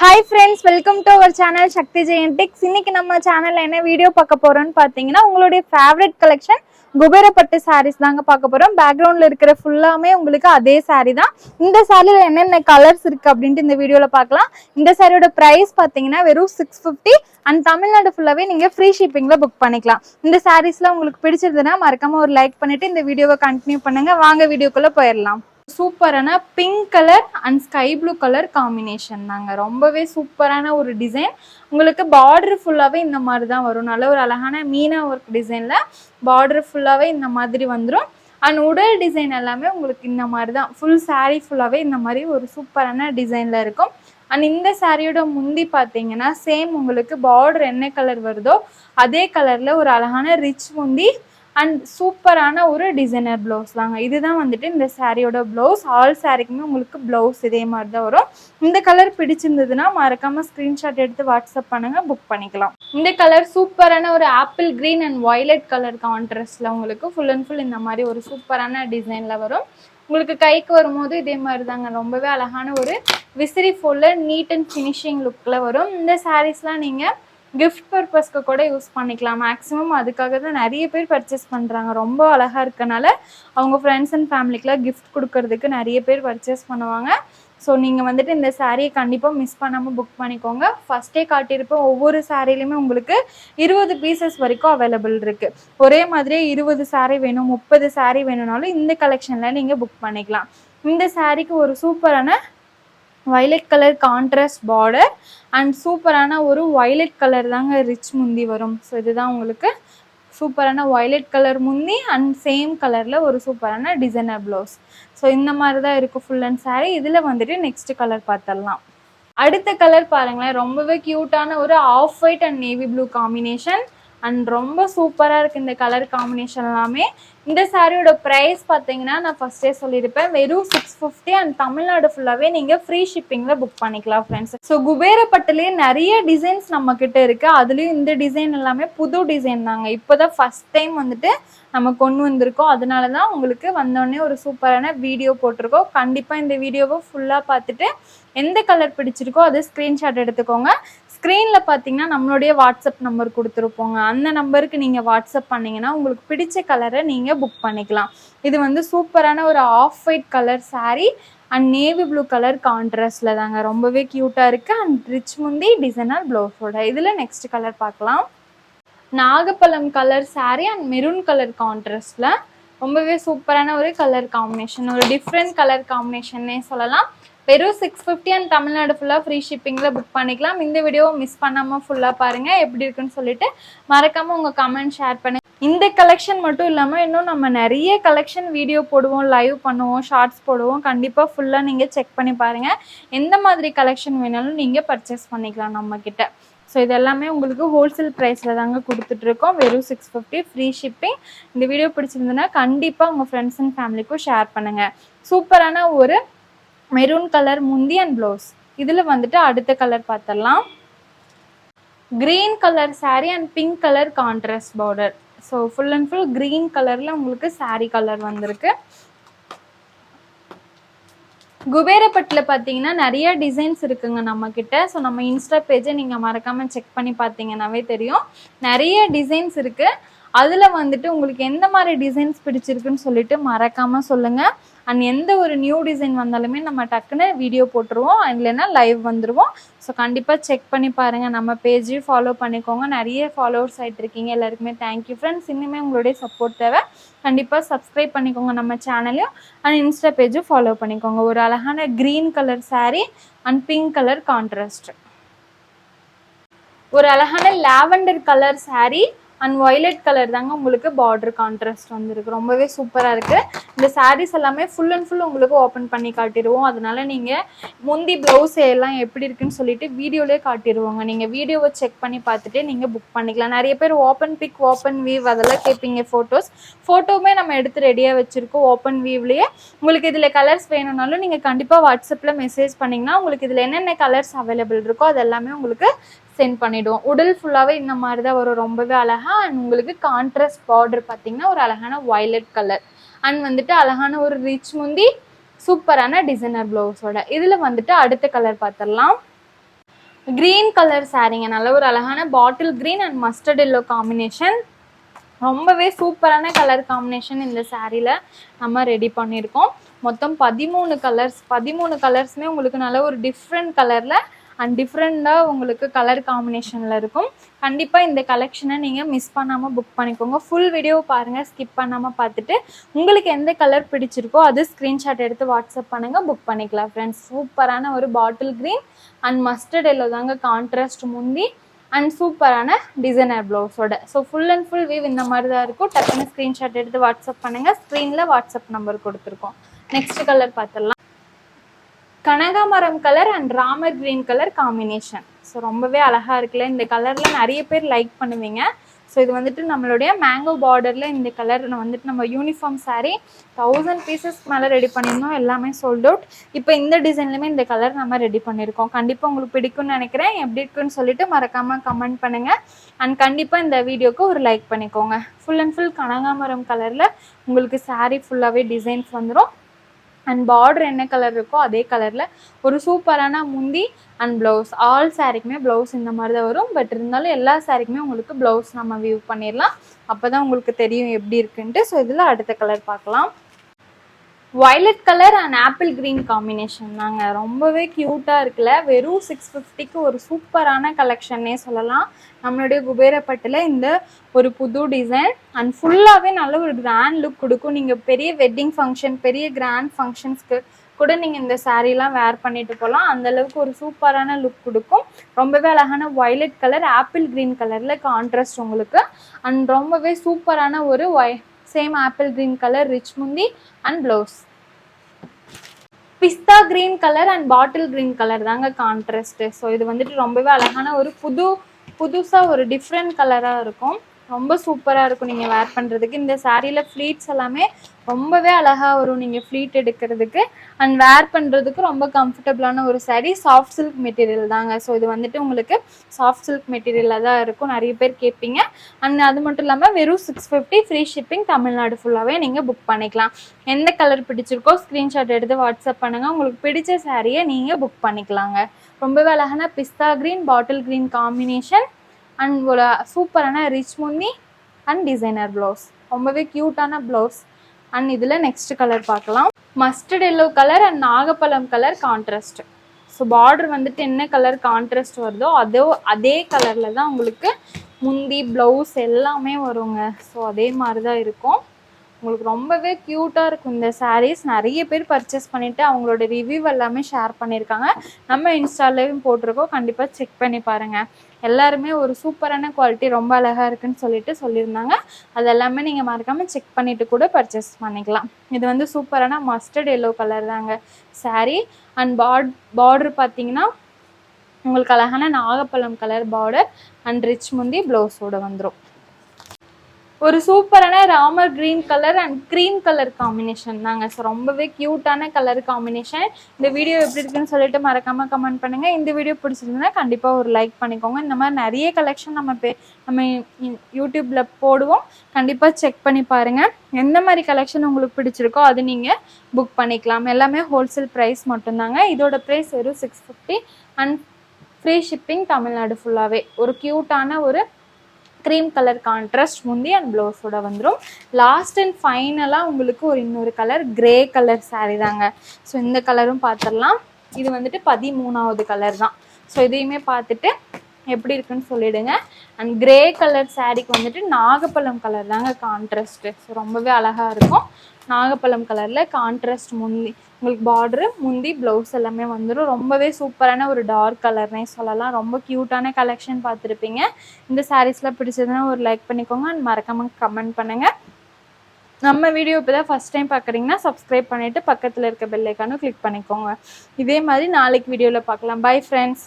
Hi friends welcome to our channel Shakti ஜெயன்டிக்ஸ் இன்னைக்கு நம்ம சேனல்ல என்ன வீடியோ பார்க்க போறோம்னு பார்த்தீங்கன்னா உங்களுடைய ஃபேவரட் கலெக்ஷன் குபேரப்பட்டு சாரீஸ் தாங்க பார்க்க போறோம். பேக்ரவுண்ட்ல இருக்கிற ஃபுல்லாமே உங்களுக்கு அதே சாரீ தான். இந்த சாரியில என்னென்ன கலர்ஸ் இருக்கு அப்படின்ட்டு இந்த வீடியோல பார்க்கலாம். இந்த சாரியோட ப்ரைஸ் பார்த்தீங்கன்னா வெறும் சிக்ஸ் ஃபிஃப்டி அண்ட் தமிழ்நாடு ஃபுல்லாவே நீங்க ஃப்ரீ ஷிப்பிங்ல புக் பண்ணிக்கலாம். இந்த சாரீஸ்ல உங்களுக்கு பிடிச்சிருந்ததுன்னா மறக்காம ஒரு லைக் பண்ணிட்டு இந்த வீடியோவை கண்டினியூ பண்ணுங்க. வாங்க வீடியோக்குள்ள போயிடலாம். சூப்பரான pink colour and sky blue colour combination தாங்க. ரொம்பவே சூப்பரான ஒரு டிசைன் உங்களுக்கு பார்டர் ஃபுல்லாகவே இந்த மாதிரி தான் வரும். நல்ல ஒரு அழகான மீனா ஒர்க் டிசைனில் பார்டர் ஃபுல்லாகவே இந்த மாதிரி வந்துடும் அண்ட் உடல் டிசைன் எல்லாமே உங்களுக்கு இந்த மாதிரி தான். ஃபுல் சாரீ ஃபுல்லாகவே இந்த மாதிரி ஒரு சூப்பரான டிசைனில் இருக்கும். அண்ட் இந்த சாரியோட முந்தி பார்த்தீங்கன்னா சேம் உங்களுக்கு பார்டர் என்ன கலர் வருதோ அதே கலரில் ஒரு அழகான ரிச் முந்தி அண்ட் சூப்பரான ஒரு டிசைனர் ப்ளவுஸ் தாங்க. இதுதான் வந்துட்டு இந்த சாரியோட ப்ளவுஸ் ஆல் சாரிக்குமே உங்களுக்கு ப்ளவுஸ் இதே மாதிரி தான் வரும். இந்த கலர் பிடிச்சிருந்ததுன்னா மறக்காம ஸ்க்ரீன்ஷாட் எடுத்து வாட்ஸ்அப் பண்ணுங்க புக் பண்ணிக்கலாம். இந்த கலர் சூப்பரான ஒரு apple green and violet colour கான்ட்ராஸ்ட்ல உங்களுக்கு ஃபுல் அண்ட் ஃபுல் இந்த மாதிரி ஒரு சூப்பரான டிசைன்ல வரும். உங்களுக்கு கைக்கு வரும்போது இதே மாதிரி தாங்க. ரொம்பவே அழகான ஒரு விசிறி ஃபுல்ல நீட் அண்ட் ஃபினிஷிங் லுக்கில் வரும். இந்த சாரீஸ்லாம் நீங்கள் கிஃப்ட் பர்பஸ்க்கு கூட யூஸ் பண்ணிக்கலாம். மேக்ஸிமம் அதுக்காக தான் நிறைய பேர் பர்ச்சேஸ் பண்ணுறாங்க ரொம்ப அழகாக இருக்கனால அவங்க ஃப்ரெண்ட்ஸ் அண்ட் ஃபேமிலிக்கெலாம் கிஃப்ட் கொடுக்கறதுக்கு நிறைய பேர் பர்ச்சேஸ் பண்ணுவாங்க. ஸோ நீங்கள் வந்துட்டு இந்த சாரியை கண்டிப்பாக மிஸ் பண்ணாமல் புக் பண்ணிக்கோங்க. ஃபஸ்ட்டே காட்டியிருப்போம் ஒவ்வொரு சாரிலையுமே உங்களுக்கு இருபது பீசஸ் வரைக்கும் அவைலபிள் இருக்குது ஒரே மாதிரியே இருபது சாரீ வேணும் முப்பது சாரீ வேணும்னாலும் இந்த கலெக்ஷனில் நீங்கள் புக் பண்ணிக்கலாம். இந்த சாரிக்கு ஒரு சூப்பரான violet colour contrast border and சூப்பரான ஒரு வயலட் கலர் தாங்க ரிச் முந்தி வரும். ஸோ இதுதான் உங்களுக்கு சூப்பரான வயலட் கலர் முந்தி அண்ட் சேம் கலரில் ஒரு சூப்பரான டிசைனர் ப்ளவுஸ் ஸோ இந்த மாதிரி தான் இருக்கும் ஃபுல் அண்ட் saree இதில் வந்துட்டு நெக்ஸ்ட் கலர் பார்த்துடலாம் அடுத்த கலர் பாருங்களேன். ரொம்பவே க்யூட்டான ஒரு off white and navy blue combination and ரொம்ப சூப்பராக இருக்குது இந்த கலர் காம்பினேஷன் எல்லாமே. இந்த சாரியோட ப்ரைஸ் பார்த்தீங்கன்னா நான் ஃபஸ்ட்டே சொல்லியிருப்பேன். வெறும் சிக்ஸ் ஃபிஃப்டி அண்ட் தமிழ்நாடு ஃபுல்லாகவே நீங்கள் ஃப்ரீ ஷிப்பிங்கில் புக் பண்ணிக்கலாம் ஃப்ரெண்ட்ஸ் ஸோ குபேரப்பட்டுலேயே நிறைய டிசைன்ஸ் நம்ம இருக்குது அதுலேயும் இந்த டிசைன் எல்லாமே புது டிசைன் தாங்க. இப்போ தான் ஃபஸ்ட் டைம் வந்துட்டு நம்ம கொண்டு வந்திருக்கோம். அதனால தான் உங்களுக்கு வந்தோடனே ஒரு சூப்பரான வீடியோ போட்டிருக்கோம். கண்டிப்பாக இந்த வீடியோவை ஃபுல்லாக பார்த்துட்டு எந்த கலர் பிடிச்சிருக்கோ அதை ஸ்க்ரீன்ஷாட் எடுத்துக்கோங்க. ஸ்க்ரீனில் பார்த்தீங்கன்னா நம்மளுடைய வாட்ஸ்அப் நம்பர் கொடுத்துருப்போங்க. அந்த நம்பருக்கு நீங்கள் வாட்ஸ்அப் பண்ணிங்கன்னா உங்களுக்கு பிடிச்ச கலரை நீங்கள் புக் பண்ணிக்கலாம். இது வந்து சூப்பரான ஒரு off white colour saree and navy blue colour கான்ட்ராஸ்டில் தாங்க. ரொம்பவே க்யூட்டாக இருக்குது அண்ட் ரிச் முந்தி டிசைனர் ப்ளவுஸோட இதில் நெக்ஸ்ட் கலர் பார்க்கலாம். நாகப்பழம் colour saree and maroon colour கான்ட்ராஸ்டில் ரொம்பவே சூப்பரான ஒரு கலர் காம்பினேஷன் ஒரு டிஃப்ரெண்ட் கலர் காம்பினேஷன்னே சொல்லலாம். வெறும் சிக்ஸ் ஃபிஃப்டி அண்ட் தமிழ்நாடு ஃபுல்லாக ஃப்ரீ ஷிப்பிங்கில் புக் பண்ணிக்கலாம். இந்த வீடியோவை மிஸ் பண்ணாமல் ஃபுல்லாக பாருங்கள் எப்படி இருக்குன்னு சொல்லிட்டு மறக்காமல் உங்கள் கமெண்ட் ஷேர் பண்ணுங்க. இந்த கலெக்ஷன் மட்டும் இல்லாமல் இன்னும் நம்ம நிறைய கலெக்ஷன் வீடியோ போடுவோம் லைவ் பண்ணுவோம் ஷார்ட்ஸ் போடுவோம். கண்டிப்பாக ஃபுல்லாக நீங்கள் செக் பண்ணி பாருங்கள் எந்த மாதிரி கலெக்ஷன் வேணாலும் நீங்கள் பர்ச்சேஸ் பண்ணிக்கலாம் நம்மக்கிட்ட ஸோ இது எல்லாமே உங்களுக்கு ஹோல்சேல் ப்ரைஸில் தாங்க கொடுத்துட்ருக்கோம் வெறும் சிக்ஸ் ஃபிஃப்டி ஃப்ரீ ஷிப்பிங் இந்த வீடியோ பிடிச்சிருந்ததுன்னா கண்டிப்பாக உங்கள் ஃப்ரெண்ட்ஸ் அண்ட் ஃபேமிலிக்கும் ஷேர் பண்ணுங்கள் சூப்பரான ஒரு மெரூன் கலர் முந்தி அண்ட் ப்ளவுஸ் இதில் வந்துட்டு அடுத்த கலர் பார்த்துடலாம் green colour saree and pink colour contrast border so full and full green கலரில் உங்களுக்கு சாரீ கலர் வந்திருக்கு. குபேரப்பட்டில் பார்த்தீங்கன்னா நிறைய டிசைன்ஸ் இருக்குங்க நம்ம ஸோ நம்ம இன்ஸ்டா பேஜை நீங்கள் மறக்காமல் செக் பண்ணி பார்த்தீங்கன்னாவே தெரியும். நிறைய டிசைன்ஸ் இருக்குது அதில் வந்துட்டு உங்களுக்கு எந்த மாதிரி டிசைன்ஸ் பிடிச்சிருக்குன்னு சொல்லிட்டு மறக்காமல் சொல்லுங்கள் அண்ட் எந்த ஒரு நியூ டிசைன் வந்தாலுமே நம்ம டக்குன்னு வீடியோ போட்டுருவோம். இல்லைன்னா லைவ் வந்துடுவோம் ஸோ கண்டிப்பாக செக் பண்ணி பாருங்கள் நம்ம பேஜையும் ஃபாலோ பண்ணிக்கோங்க. நிறைய ஃபாலோவர்ஸ் ஆகிட்டு இருக்கீங்க எல்லாருக்குமே தேங்க்யூ ஃப்ரெண்ட்ஸ் இன்னுமே உங்களுடைய சப்போர்ட் தேவை. கண்டிப்பாக சப்ஸ்கிரைப் பண்ணிக்கோங்க நம்ம சேனலையும் அண்ட் இன்ஸ்டா பேஜும் ஃபாலோ பண்ணிக்கோங்க. ஒரு அழகான green colour saree and pink colour contrast ஒரு அழகான lavender colour saree and violet colour தாங்க உங்களுக்கு பார்டர் கான்ட்ராஸ்ட் வந்துருக்கு. ரொம்பவே சூப்பராக இருக்குது இந்த சாரீஸ் எல்லாமே ஃபுல் அண்ட் ஃபுல் உங்களுக்கு ஓப்பன் பண்ணி காட்டிடுவோம் அதனால நீங்கள் முந்தி ப்ளவுஸ் எல்லாம் எப்படி இருக்குன்னு சொல்லிட்டு வீடியோலேயே காட்டிடுவோங்க நீங்கள் வீடியோவை செக் பண்ணி பார்த்துட்டு நீங்கள் புக் பண்ணிக்கலாம். நிறைய பேர் ஓப்பன் பிக் ஓப்பன் வீவ் அதெல்லாம் கேட்பீங்க ஃபோட்டோஸ் ஃபோட்டோவுமே நம்ம எடுத்து ரெடியாக வச்சுருக்கோம் ஓப்பன் வீவ்லேயே உங்களுக்கு இதில் கலர்ஸ் வேணும்னாலும் நீங்கள் கண்டிப்பாக வாட்ஸ்அப்பில் மெசேஜ் பண்ணிங்கன்னா உங்களுக்கு இதில் என்னென்ன கலர்ஸ் அவைலபிள் இருக்கோ அது எல்லாமே உங்களுக்கு சென்ட் பண்ணிவிடுவோம் உடல் ஃபுல்லாகவே இந்த மாதிரி தான் வரும். ரொம்பவே அழகாக அண்ட் உங்களுக்கு கான்ட்ராஸ்ட் பார்டர் பார்த்தீங்கன்னா ஒரு அழகான வயலட் கலர் அண்ட் வந்துட்டு அழகான ஒரு ரிச் முந்தி சூப்பரான டிசைனர் ப்ளவுஸோட இதில் வந்துட்டு அடுத்த கலர் பார்த்துடலாம் க்ரீன் கலர் சாரீங்க நல்ல ஒரு அழகான bottle green and mustard yellow combination ரொம்பவே சூப்பரான கலர் காம்பினேஷன் இந்த சாரியில் நம்ம ரெடி பண்ணியிருக்கோம் மொத்தம் பதிமூணு கலர்ஸ் பதிமூணு கலர்ஸுமே உங்களுக்கு நல்ல ஒரு டிஃப்ரெண்ட் கலரில் அண்ட் டிஃப்ரெண்ட்டாக உங்களுக்கு கலர் காம்பினேஷனில் இருக்கும். கண்டிப்பாக இந்த கலெக்ஷனை நீங்கள் மிஸ் பண்ணாமல் புக் பண்ணிக்கோங்க. ஃபுல் வீடியோ பாருங்கள் ஸ்கிப் பண்ணாமல் பார்த்துட்டு உங்களுக்கு எந்த கலர் பிடிச்சிருக்கோ அது ஸ்க்ரீன்ஷாட் எடுத்து வாட்ஸ்அப் பண்ணுங்கள் புக் பண்ணிக்கலாம் ஃப்ரெண்ட்ஸ் சூப்பரான ஒரு bottle green and mustard yellow தாங்க கான்ட்ராஸ்ட் முந்தி அண்ட் சூப்பரான டிசைனர் ப்ளவுஸோட so full and full weave இந்த மாதிரி தான் இருக்கும். டக்குன்னு ஸ்க்ரீன்ஷாட் எடுத்து வாட்ஸ்அப் பண்ணுங்கள் ஸ்க்ரீனில் வாட்ஸ்அப் நம்பர் கொடுத்துருக்கோம். நெக்ஸ்ட் கலர் பார்த்துடலாம். கனகாமரம் colour and Ramar green colour combination so ரொம்பவே அழகாக இருக்குல்ல இந்த கலரில் நிறைய பேர் லைக் பண்ணுவீங்க. ஸோ இது வந்துட்டு நம்மளுடைய மேங்கோ பார்டரில் இந்த கலர் வந்துட்டு நம்ம யூனிஃபார்ம் சாரீ தௌசண்ட் பீசஸ் மேலே ரெடி பண்ணியிருந்தோம் எல்லாமே சோல்ட் அவுட் இப்போ இந்த டிசைன்லையுமே இந்த கலர் நம்ம ரெடி பண்ணியிருக்கோம். கண்டிப்பாக உங்களுக்கு பிடிக்கும்னு நினைக்கிறேன். எப்படி இருக்குன்னு சொல்லிட்டு மறக்காமல் கமெண்ட் பண்ணுங்கள் அண்ட் கண்டிப்பாக இந்த வீடியோக்கு ஒரு லைக் பண்ணிக்கோங்க. ஃபுல் அண்ட் ஃபுல் கனகாமரம் கலரில் உங்களுக்கு சாரீ ஃபுல்லாகவே டிசைன்ஸ் வந்துடும் அண்ட் பார்டர் என்ன கலர் இருக்கோ அதே கலரில் ஒரு சூப்பரான முந்தி அண்ட் ப்ளவுஸ் ஆல் சாரீக்குமே ப்ளவுஸ் இந்த மாதிரி தான் வரும். பட் இருந்தாலும் எல்லா சாரீக்குமே உங்களுக்கு ப்ளவுஸ் நம்ம வியூ பண்ணிடலாம். அப்போ தான் உங்களுக்கு தெரியும் எப்படி இருக்குன்ட்டு. ஸோ இதில் அடுத்த கலர் பார்க்கலாம். Violet colour and apple green combination தாங்க. ரொம்பவே க்யூட்டாக இருக்குல்ல. வெறும் சிக்ஸ் ஃபிஃப்டிக்கு ஒரு சூப்பரான கலெக்ஷன்னே சொல்லலாம். நம்மளுடைய குபேரப்பட்டில் இந்த ஒரு புது டிசைன் அண்ட் ஃபுல்லாகவே நல்ல ஒரு கிராண்ட் லுக் கொடுக்கும். நீங்கள் பெரிய வெட்டிங் ஃபங்க்ஷன் பெரிய கிராண்ட் ஃபங்க்ஷன்ஸ்க்கு கூட நீங்கள் இந்த சாரீலாம் வேர் பண்ணிட்டு போகலாம் அந்த அளவுக்கு ஒரு சூப்பரான லுக் கொடுக்கும். ரொம்பவே அழகான வயலட் கலர் ஆப்பிள் க்ரீன் கலரில் கான்ட்ராஸ்ட் உங்களுக்கு. அண்ட் ரொம்பவே சூப்பரான ஒரு Y same apple green colour rich முந்தி and blouse pista green colour and bottle green colour தாங்க கான்ட்ராஸ்ட் ஸோ இது வந்துட்டு ரொம்பவே அழகான ஒரு புது புதுசாக ஒரு டிஃப்ரெண்ட் கலராக இருக்கும். ரொம்ப சூப்பராக இருக்கும் நீங்கள் வேர் பண்ணுறதுக்கு இந்த சாரியில் ஃப்ளீட்ஸ் எல்லாமே ரொம்பவே அழகாக வரும் நீங்கள் ஃப்ளீட் எடுக்கிறதுக்கு. அண்ட் வேர் பண்ணுறதுக்கு ரொம்ப கம்ஃபர்டபுளான ஒரு saree சாஃப்ட் சில்க் மெட்டீரியல் தாங்க. ஸோ இது வந்துட்டு உங்களுக்கு சாஃப்ட் சில்க் மெட்டீரியலாக தான் இருக்கும். நிறைய பேர் கேட்பீங்க. அண்ட் அது மட்டும் இல்லாமல் வெறும் six fifty free shipping Tamilnadu ஃபுல்லாகவே நீங்கள் புக் பண்ணிக்கலாம். எந்த கலர் பிடிச்சிருக்கோ ஸ்க்ரீன்ஷாட் எடுத்து வாட்ஸ்அப் பண்ணுங்கள் உங்களுக்கு பிடிச்ச சாரியை நீங்கள் புக் பண்ணிக்கலாங்க. ரொம்பவே அழகான pista green bottle green combination and ஒரு சூப்பரான ரிச் முந்தி அண்ட் டிசைனர் ப்ளவுஸ் ரொம்பவே க்யூட்டான ப்ளவுஸ் அண்ட் இதில் நெக்ஸ்ட் கலர் பார்க்கலாம். மஸ்டர்ட் எல்லோ கலர் அண்ட் நாகப்பழம் கலர் கான்ட்ராஸ்ட் ஸோ பார்டர் வந்துட்டு என்ன கலர் கான்ட்ராஸ்ட் வருதோ அதோ அதே கலரில் தான் உங்களுக்கு முந்தி ப்ளவுஸ் எல்லாமே வருங்க. ஸோ அதே மாதிரி தான் இருக்கும். உங்களுக்கு ரொம்பவே க்யூட்டாக இருக்கும் இந்த சாரீஸ் நிறைய பேர் பர்ச்சேஸ் பண்ணிவிட்டு அவங்களோட ரிவ்யூ எல்லாமே ஷேர் பண்ணியிருக்காங்க. நம்ம இன்ஸ்டாலேயும் போட்டிருக்கோம். கண்டிப்பாக செக் பண்ணி பாருங்கள் எல்லாருமே ஒரு சூப்பரான குவாலிட்டி ரொம்ப அழகாக இருக்குன்னு சொல்லிட்டு சொல்லியிருந்தாங்க. அது எல்லாமே நீங்கள் மறக்காமல் செக் பண்ணிவிட்டு கூட பர்ச்சேஸ் பண்ணிக்கலாம். இது வந்து சூப்பரான மஸ்டர்ட் எல்லோ கலர் தாங்க சாரீ அண்ட் பாட் பார்டர் பார்த்தீங்கன்னா உங்களுக்கு அழகான நாகப்பழம் கலர் பார்டர் அண்ட் ரிச் முந்தி ப்ளவுஸோட வந்துடும் ஒரு சூப்பரான Ramar green colour and green colour combination தாங்க. ஸோ ரொம்பவே க்யூட்டான கலர் காம்பினேஷன் இந்த வீடியோ எப்படி இருக்குன்னு சொல்லிட்டு மறக்காமல் கமெண்ட் பண்ணுங்கள் இந்த வீடியோ பிடிச்சிருந்தா கண்டிப்பாக ஒரு லைக் பண்ணிக்கோங்க. இந்த மாதிரி நிறைய கலெக்ஷன் நம்ம பே நம்ம யூ- போடுவோம். கண்டிப்பாக செக் பண்ணி பாருங்கள் எந்த மாதிரி கலெக்ஷன் உங்களுக்கு பிடிச்சிருக்கோ அது நீங்கள் புக் பண்ணிக்கலாம். எல்லாமே ஹோல்சேல் ப்ரைஸ் மட்டும்தாங்க. இதோட ப்ரைஸ் வெறும் six fifty and free shipping Tamilnadu ஃபுல்லாகவே ஒரு க்யூட்டான ஒரு க்ரீம் கலர் கான்ட்ராஸ்ட் முந்தி அண்ட் ப்ளவுஸோட வந்துடும் லாஸ்ட் அண்ட் ஃபைனலாக உங்களுக்கு ஒரு இன்னொரு கலர் கிரே கலர் சாரீ தாங்க. ஸோ இந்த கலரும் பார்த்துடலாம் இது வந்துட்டு பதிமூணாவது கலர் தான். ஸோ இதையுமே பார்த்துட்டு எப்படி இருக்குன்னு சொல்லிடுங்க. அண்ட் கிரே கலர் சாரீக்கு வந்துட்டு நாகப்பழம் கலர் தாங்க கான்ட்ராஸ்ட்டு ஸோ ரொம்பவே அழகாக இருக்கும். நாகப்பழம் கலரில் கான்ட்ராஸ்ட் முந்தி உங்களுக்கு பார்டரு முந்தி ப்ளவுஸ் எல்லாமே வந்துடும் ரொம்பவே சூப்பரான ஒரு டார்க் கலர்னே சொல்லலாம். ரொம்ப க்யூட்டான கலெக்ஷன் பார்த்துருப்பீங்க. இந்த சாரீஸ்லாம் பிடிச்சதுன்னா ஒரு லைக் பண்ணிக்கோங்க. அண்ட் மறக்காமல் கமெண்ட் பண்ணுங்கள் நம்ம வீடியோ இப்போ தான் ஃபஸ்ட் டைம் பார்க்குறீங்கன்னா சப்ஸ்கிரைப் பண்ணிவிட்டு பக்கத்தில் இருக்க பெல்லைக்கானும் கிளிக் பண்ணிக்கோங்க. இதே மாதிரி நாளைக்கு வீடியோவில் பார்க்கலாம். Bye friends